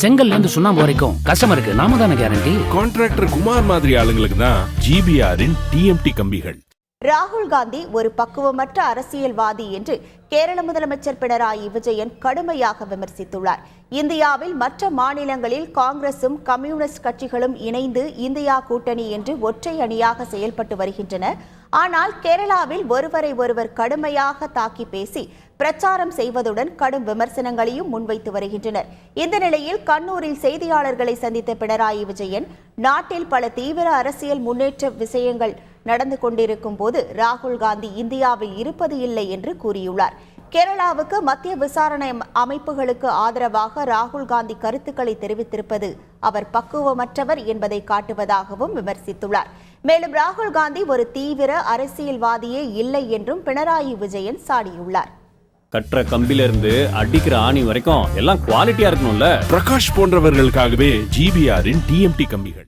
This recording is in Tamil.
செங்கல்ல இருந்து சுண்ணாம்பு வரைக்கும் கஸ்டமருக்கு நாம தானே கேரண்டி கான்ட்ராக்டர் குமார் மாதிரி ஆளுங்களுக்கு தான் ஜிபிஆரின் டிஎம்டி கம்பிகள். ராகுல் காந்தி ஒரு பக்குவமற்ற அரசியல்வாதி என்று கேரள முதலமைச்சர் பினராயி விஜயன் கடுமையாக விமர்சித்துள்ளார். இந்தியாவில் மற்ற மாநிலங்களில் காங்கிரசும் கம்யூனிஸ்ட் கட்சிகளும் இணைந்து இந்தியா கூட்டணி என்று ஒற்றை அணியாக செயல்பட்டு வருகின்றன. ஆனால் கேரளாவில் ஒருவரை ஒருவர் கடுமையாக தாக்கி பேசி பிரச்சாரம் செய்வதுடன் கடும் விமர்சனங்களையும் முன்வைத்து வருகின்றனர். இந்த நிலையில் கண்ணூரில் செய்தியாளர்களை சந்தித்த பினராயி விஜயன் நாட்டில் பல தீவிர அரசியல் முன்னேற்ற விஷயங்கள் நடந்து கொண்டிருக்கும் போது ராகுல் காந்தி இந்தியாவில் இருப்பது இல்லை என்று கூறியுள்ளார். கேரளாவுக்கு மத்திய விசாரணை அம- அமைப்புகளுக்கு ஆதரவாக ராகுல் காந்தி கருத்துக்களை தெரிவித்திருப்பது அவர் பக்குவமற்றவர் என்பதை காட்டுவதாகவும் விமர்சித்துள்ளார். மேலும் ராகுல் காந்தி ஒரு தீவிர அரசியல்வாதியே இல்லை என்றும் பினராயி விஜயன் சாடியுள்ளார். கட்டுற கம்பில இருந்து அடிக்கிற ஆணி வரைக்கும் எல்லாம் குவாலிட்டியா இருக்கணும்ல. பிரகாஷ் போன்றவர்களுக்காகவே ஜிபிஆரின் டிஎம்டி கம்பிகள்.